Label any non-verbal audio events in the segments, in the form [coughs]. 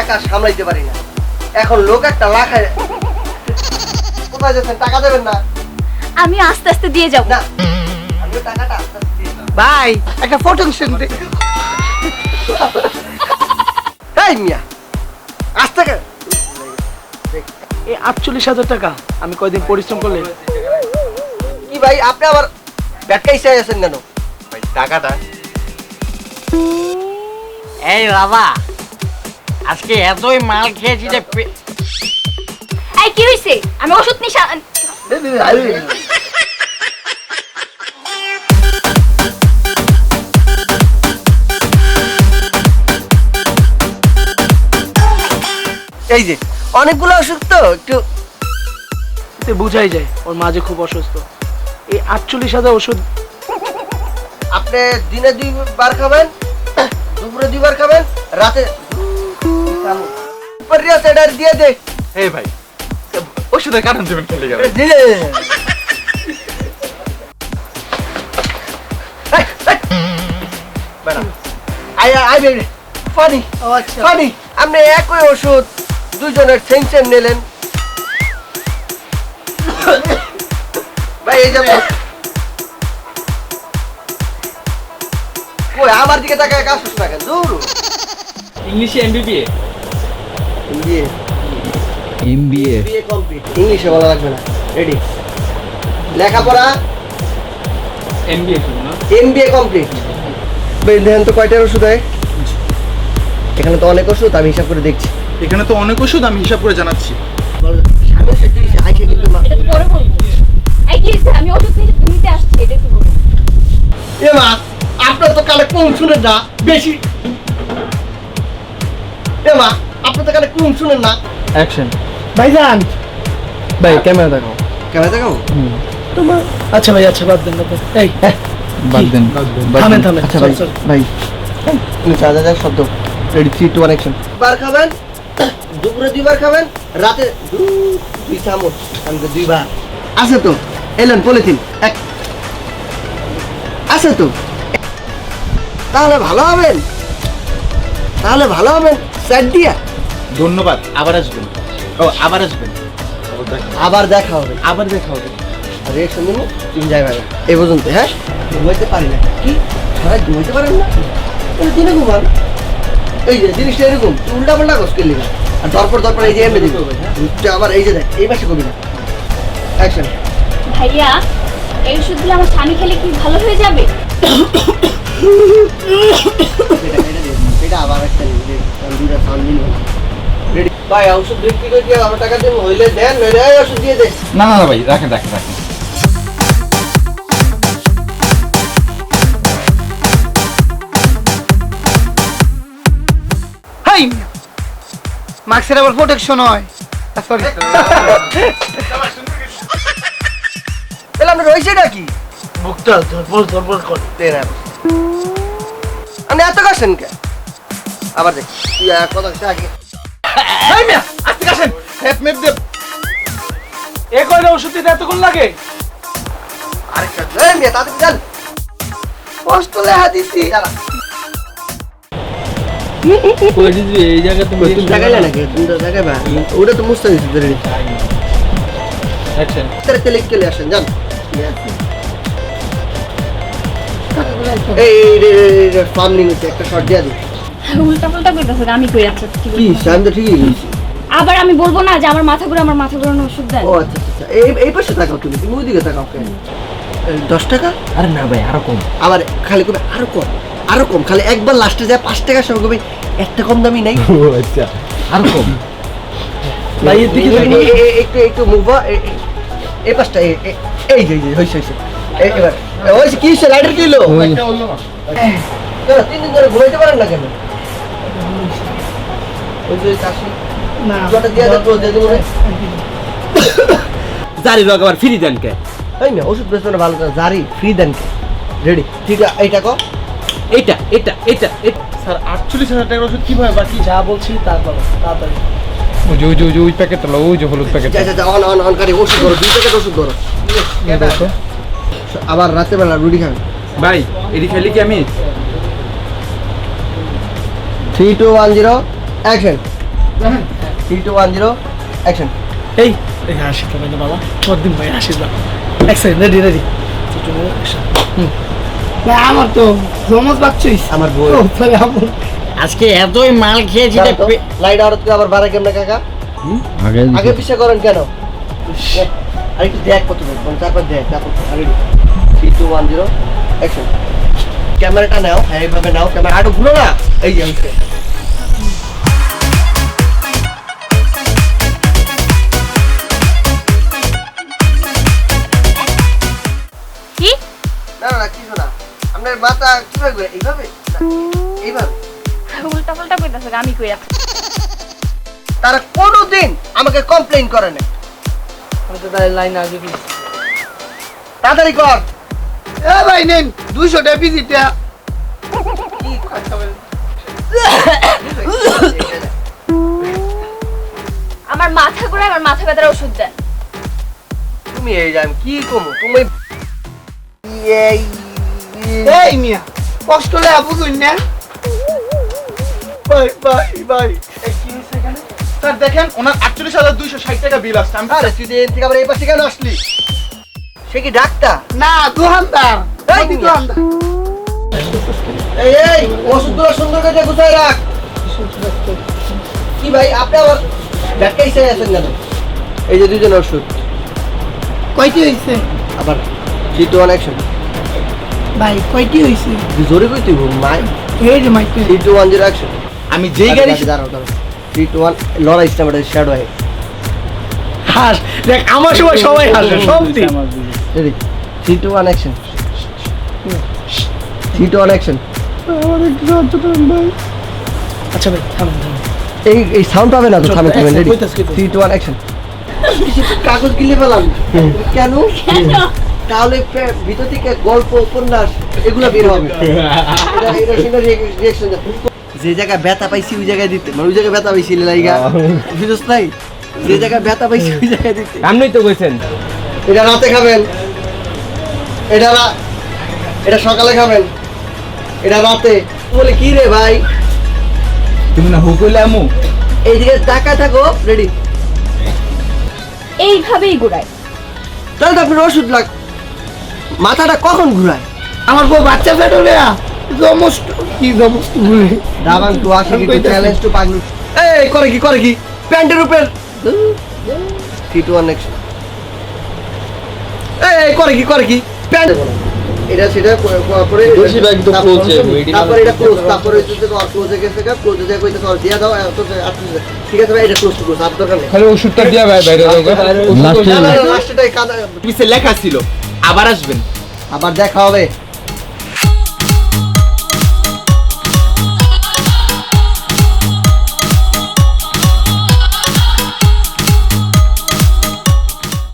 একা সামলাইতে পারি না। এখন লোক একটা লাখায় কোথায় যাচ্ছেন টাকা দেবেন না। আমি আস্তে আস্তে দিয়ে যাব। না আমি টাকাটা আস্তে আস্তে দিয়ে দেব। ভাই একটা ফটো সেন্ড এই মিয়া আস্তে কে এই আটচল্লিশ হাজার টাকা আমি কয়দিন পরিশ্রম করলে? কি ভাই আপনি আবার ব্যাটকা চাই আছেন কেন? ভাই টাকাটা এই বাবা আজকে এতই মাল খেয়েছি যে পে- এই কি হইছে? আমি ওষুধ নিশা এই যে অনেকগুলো ওষুধ তো একটু এতে বোঝাই যায় ওর মাঝে খুব অসুস্থ। এই আটচল্লিশ হাজার ওষুধ আপনি দিনে দুইবার খাবেন দুপুরে দুইবার খাবেন রাতে উপর রিয়াজ এটা দিয়ে দে। এই ভাই ওষুধের কারণ দেবেন খেলে গেল দিলে আই আই বেবি ফানি ও আচ্ছা। ফানি। আপনি একই ওষুধ দুজনের সেম সেম নিলেন। ভাই এই আমার দিকে তাকায় কাজ না কেন? দূর। ইংলিশে এমবিবিএ বিয়ে এমবিএ বিয়ে কমপ্লিট ইংলিশে বলা লাগবে না। রেডি লেখাপড়া? এমবিএ শুনো না? এমবিএ কমপ্লিট বেশ দেখেন তো কয়টার ওষুধ হয়? এখানে তো অনেক ওষুধ আমি হিসাব করে দেখছি। এখানে তো অনেক ওষুধ আমি হিসাব করে জানাচ্ছি। সামনে সে জিনিস আইসে কিন্তু মা- এটা তো পরে বলব। এই কি হইছে আমি ওষুধ নিতে নিতে আসছি এটা একটু বলব এ মা আপনার তো কানে কম শুনেন না বেশি। এ তো কানে কম শুনেন না? অ্যাকশন ভাইজান! ভাই ক্যামেরা দেখাও। কেন দেখাবো তোমার আচ্ছা ভাই আচ্ছা বাদ দেন বাদ দেন। এই বাদ দেন। থামেন থামেন। আচ্ছা ভাই। ভাই। তুমি শব্দ ready three two one action বার খাবেন? দুপুরে দুইবার খাবেন? রাতে দু- দুই চামচ কালকে দুইবার। আছে তো? এলেন পলিথিন এক। আছে তো? তাহলে ভালো হবেন। তাহলে ভালো হবেন। স্যার দিয়া। ধন্যবাদ আবার আসবেন। ও আবার আসবেন। আবার দেখা হবে। আবার দেখা হবে রিয়েকশন দেবো তুমি যাই ভাই। এই পর্যন্ত হ্যাঁ? ঘুমাইতে পারি না। কি? সবাই ঘুমাইতে পারেন না? এই দিনে ঘুমান। এই যে জিনিসটা এরকম তুই উল্টা পাল্টা কষ্ট করলি না আর দরপর দরপর এই যে এমনি দিবি। তুই আবার এই যে দেখ এই পাশে করবি না। অ্যাকশন ভাইয়া এই ওষুধগুলো আমার স্বামী খেলে কি ভালো হয়ে যাবে? [coughs] এটা আবার একটা দে কারণ ভাই ওষুধ বিক্রি করে দিয়ে আমার টাকা দিন হইলে দেন নইলে ওষুধ দিয়ে দে না না না ভাই রাখেন রাখেন রাখেন। হাই! মাস্কের আবার প্রোটেকশন হয়। সরি তাহলে আমরা রয়েছে নাকি? বুকটা ধরপড় ধরপড় করে দেন আপনি এত কাছেন কে আবার দেখ। তুই কথা আগে এই মিয়া আজকে আসেন। হ্যাপ মেপ দে এ কয়টা ওষুধ দিতে এতক্ষণ লাগে? আরেকটা এই মেয়ে তাড়াতাড়ি যান। কষ্ট লেহা দিচ্ছি। দাঁড়া। কই দিদি এই জায়গা তুমি তুমি জায়গায় নাকি? তুমি তো জায়গায় বা? ওটা তো মুস্তা ধরে তাহলে তেলে কেলে আসেন যান। এই ফার্মিং হচ্ছে একটা শর্ট দিয়ে দিই উল্টা পাল্টা করতেছে আমি কই আচ্ছা কি কি আমি তো ঠিকই বলছি। আবার আমি বলব না যে আমার মাথা ঘুরে আমার মাথা ঘুরানো ওষুধ দেন। ও আচ্ছা আচ্ছা এই এই পাশে তাকাও তুমি তুমি ওইদিকে তাকাও কেন? দশ টাকা? আরে না ভাই আরও কম। আবার খালি কবে? আরও কম আরও কম। খালি একবার লাস্টে যায় পাঁচ টাকার সময় কবে একটা কম দামি নাই। ও আচ্ছা। আরও কম। ভাই এর দিকে এই- দেখুন। এই- এই- একটু একটু মুভ এই পাশটা এই যে এই হইছে হইছে। এবার হইছে কি হইছে? লাইটার কি হলো কেন, তিন দিন ধরে ঘুমাইতে পারেন না কেন ওই যে কাশি না জটা দিয়ে দেন তো দিয়ে দেবো রে। [laughs] জারি রোগ আবার ফ্রি দেন কে? এই না ওষুধ বেচতে ভালো করে জারি ফ্রি দেন কে? রেডি ঠিক আছে এইটা কো এইটা এটা এটা এটা স্যার আটচল্লিশ হাজার টাকার ওষুধ কীভাবে বাকি? যা বলছি তা করো তাড়াতাড়ি। ওই যে ওই যে ওই যে ওই প্যাকেটটা ওই যে হলুদ প্যাকেট যা যা যা অন অন অন কারি ওষুধ ধরো দুই প্যাকেট ওষুধ ধরো। আবার রাতে বেলা রুটি খাবেন ভাই এটি খেলি কি আমি? Three two one zero action three two one zero action এই এই হাসি তো না বাবা। পরদিন ভাই হাসি দাও এক সেকেন্ড রেডি রেডি আমার তো জমজ বাচ্চাইস আমার বই আজকে এতই মাল খেয়েছি যে লাইট আর আবার বাড়া কেমনে কাকা? আগে আগে পিছিয়ে করেন কেন? আর একটু দেখ কত দেখ তারপর দেখ তারপর আগে three two one zero action ক্যামেরাটা নাও হ্যাঁ এইভাবে নাও ক্যামেরা আরও ঘুরো না। এই যে আপনার মাথা কীভাবে ঘুরে এইভাবে? এইভাবে? উল্টা পাল্টা কইতাছে আমি কইয়া তারা কোনোদিন আমাকে কমপ্লেইন করে না আমি তো তাই লাইন আগে কি তাড়াতাড়ি কর। এ ভাই নেন দুইশো টাকা পিজিটা কি কথা বল আমার মাথা ঘুরে আমার মাথা ব্যথার ওষুধ দেন। তুমি এই যাম কি কমো? তুমি এই এই মিয়া কষ্ট লে আপু কই না। ভাই ভাই ভাই স্যার দেখেন ওনার আটচল্লিশ হাজার দুইশো ষাট টাকা বিল আসছে। আমি আরে তুই থেকে আবার এই পাশে কেন আসলি? সে কি ডাক্তার? না দোকানদার এই। দোকানদার এই এই ওষুধগুলো সুন্দর করে রাখ। কি ভাই আপনি আবার ব্যাগটাই চাই আছেন কেন? এই যে দুজন ওষুধ। কয়টি হইছে আবার টু ওয়ান অ্যাকশন ভাই কয়টি হইছে? জোরে কই তুই মাই। এই যে মাইকে three two one zero action আমি যেই গাড়ি দাঁড়াও দাঁড়াও। থ্রি টু ওয়ান লড়াই স্টামের শ্যাডো হয় হাস দেখ আমার সময় সবাই হাসে সব দিন ready three two one action three two one action আচ্ছা ভাই থামেন থামেন এই এই সাউন্ড পাবে না তো চল, থামে action, রেডি কইতাছি, কইতাছি। থ্রি টু ওয়ান অ্যাকশন কাগজ গিলে পেলাম? কেন? তাহলে ভিতর থেকে গল্প উপন্যাস এগুলো বের হবে। [laughs] যে জায়গায় ব্যথা পাইছি ওই জায়গায় দিতে মানে ওই জায়গায় ব্যথা পাইছি লাইগা। বুঝছ নাই? যে জায়গায় ব্যথা পাইছি ওই জায়গায় দিতে। আপনি তো কইছেন। এটা রাতে খাবেন। এটা এটা সকালে খাবেন। এটা রাতে। বলে কি রে ভাই? তুমি না হুকুলে আমু? এইদিকে টাকা থাকো রেডি এইভাবেই ঘুরায়। তাহলে তো আপনার ওষুধ লাগ মাথাটা কখন ঘুরায়? আমার বউ বাচ্চা পেট হলে জমস্ত কি জমস্ত ভুলে দাবাং আসে কি? চ্যালেঞ্জ পাগলু। এই করে কি করে কি? প্যান্টের উপর। থ্রি টু ওয়ান নেক্সট এই করে কি করে কি? প্যান্ট এটা সেটা ক- ক- পরে বেশিরভাগ তো তারপর- close এ, ওইটি তারপরে এটা ক্লোজ তারপরে হচ্ছে যে ক্লোজ গেছে ক্লোজ কইতে সর দিয়া দাও এত ঠিক আছে ভাই এটা ক্লোজ ক্লোজ আর দরকার নেই। খালি ওষুধটা দিয়া ভাই বাইরে লেখা ছিল। আবার আসবেন। আবার দেখা হবে।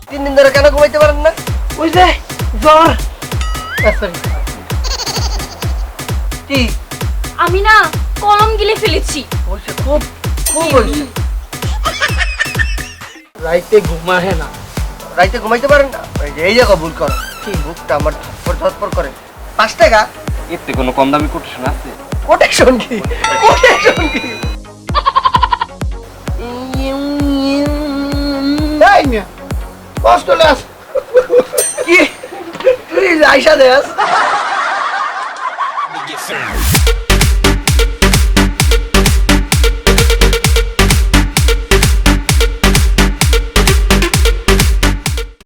তিন দিন ধরে কেন ঘুমাইতে পারেন না? ওই যে জ্বর। কি? আমি না কলম গিলে ফেলেছি। খুব খুব রাইতে ঘুমাহে না। রাইতে ঘুমাইতে পারেন না? এই যে এই জায়গা ভুল করো। কি বুকটা আমার ধরপর ধরপর করে। পাঁচ টাকা? এতে কোনো কম দামি কোটেশন আছে? প্রোটেকশন কি? প্রোটেকশন কি? কষ্ট হলে কি? তুই আইসা দেস